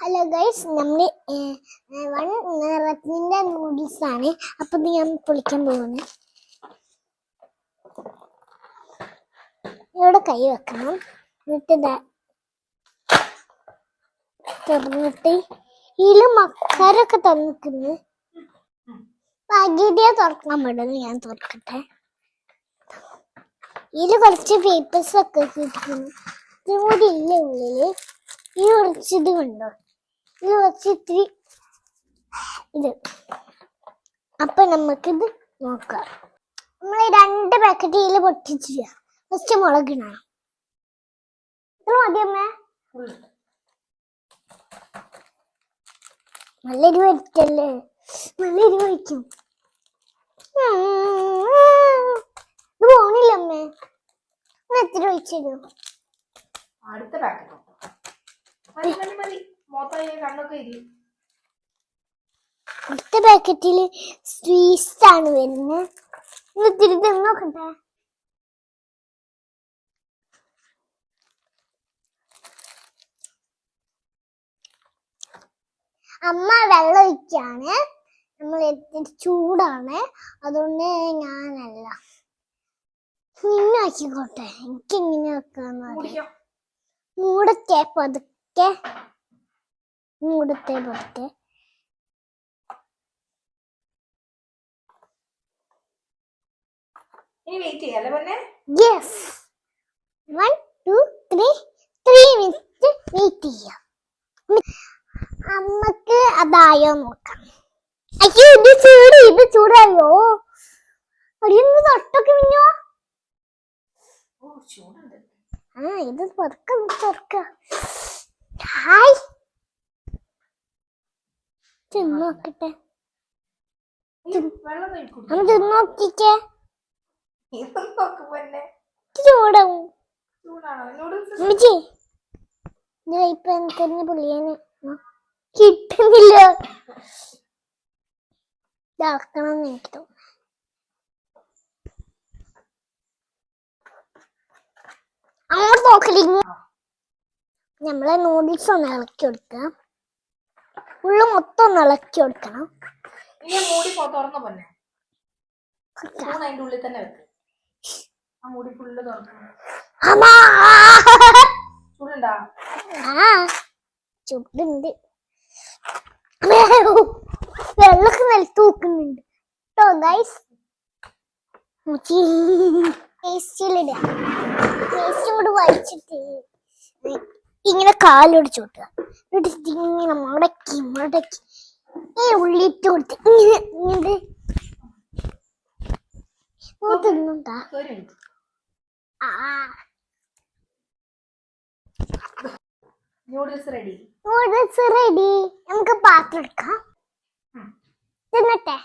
Hello guys നമ്മൾ one റത്നിന്റെ noodles ആണ്. അപ്പൊ ഞാൻ പൊളിക്കാൻ പോകുന്നത് ഇവിടെ കൈ വെക്കണം. എന്നിട്ട് തുറന്നിട്ട് ഇതിൽ മക്കാരൊക്കെ തന്നിക്കുന്നു പകുതിയെ തുറക്കാൻ പറ്റുന്നു ഞാൻ തുറക്കട്ടെ. ഇതിൽ കുറച്ച് പേപ്പേഴ്സൊക്കെ കിട്ടുന്നു ഇതും കൂടി ഇല്ല ഉള്ളിൽ? ഈ കുറച്ചിത് കണ്ടോ? ഇത് ഇത്. അപ്പൊ നമുക്കിത് നോക്കാം. നമ്മൾ രണ്ട് പാക്കറ്റ് ഇതിൽ പൊട്ടിച്ചില്ല ഫസ്റ്റ് മുളക് ഇടണം. മതി അമ്മേ. നല്ല എരിവ് വരിക്കല്ലേ നല്ല എരിവ് വയ്ക്കും ഇത് പോണില്ല അമ്മേ. എത്ര ഒഴിച്ചിടൂ അടുത്ത പാക്കറ്റ് മതി. മൊത്തം കണ്ണൊക്കെ ഇരി. അടുത്ത പാക്കറ്റിൽ സ്വീറ്റ്സ് ആണ് വരുന്നത് തിന്ന് നോക്കട്ടെ. അമ്മ വെള്ളം ഒഴിക്കാണ്. നമ്മൾ ചൂടാണ്. അതുകൊണ്ട് ഞാനല്ല. നിന്നാക്കിക്കോട്ടെ എനിക്ക് എങ്ങനെ വെക്കാന്ന് പറയാം മൂടത്തെ പതുക്കെ. മൂടത്തെ പതുക്കെ ഇനി വെയിറ്റ് ചെയ്യാല്ലേ പൊന്നെ? Yes one two three three minute wait ചെയ്യാം. അമ്മയ്ക്ക് അതായോ നോക്കാം. അയ്യോ ഇത് ചൂട് ഇത് ചൂടായോ അടിയൊന്ന് തൊട്ടൊക്കെ മിഞ്ഞോ? ആ ഇത് തുറക്ക തുറക്ക. ഹായ് തിന്ന് നോക്കട്ടെ ഈ വെള്ളം നീ കുടി. അമ്മ ചൂടാവും. അമ്മച്ചി ഇപ്പൊ എനിക്കൊന്ന് കിട്ടുന്നില്ല. ഇതാക്കണം എന്ന് എനിക്ക് തോന്നുന്നു. അങ്ങോട്ട് നോക്കലിങ്ങ നമ്മളെ നൂഡിൽസ് ഒന്ന് ഇളക്കി കൊടുക്കുക ഉള്ളു മൊത്തം ഒന്ന് ഇളക്കി കൊടുക്കണം. ഇനി മൂടി തുറന്ന സ്പൂൺ അതിന്റെ ഉള്ളിൽ തന്നെ വെക്ക്. ആ മൂടി ഫുള്ള് തുറക്കണം അമ്മാ ചൂടുണ്ടാ? ആ ചുടുണ്ട്. വെള്ളമൊക്കെ നിലത്ത് നോക്കുന്നുണ്ട് കേട്ടോ ഗൈസ് ടേസ്റ്റിലിടുക ടേസ്റ്റ് കൂടെ വലിച്ചിട്ട് ഇങ്ങനെ കാലോട് കൊടുക്കുക. എന്നിട്ട് ഇങ്ങനെ മടക്കി മടക്കി. ഈ ഉള്ളിട്ട് കൊടുത്ത് ഇങ്ങനെ ഇങ്ങനെ. നൂഡിൽസ് റെഡി നമുക്ക് പാത്രം എടുക്കാം. തിന്നട്ടെ?